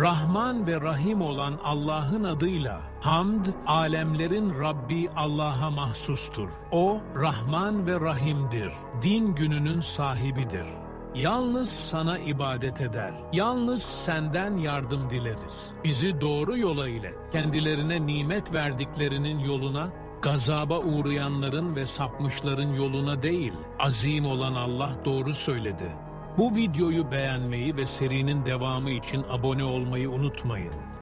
Rahman ve Rahim olan Allah'ın adıyla hamd, alemlerin Rabbi Allah'a mahsustur. O, Rahman ve Rahim'dir. Din gününün sahibidir. Yalnız sana ibadet eder. Yalnız senden yardım dileriz. Bizi doğru yola ilet. Kendilerine nimet verdiklerinin yoluna, gazaba uğrayanların ve sapmışların yoluna değil, azim olan Allah doğru söyledi. Bu videoyu beğenmeyi ve serinin devamı için abone olmayı unutmayın.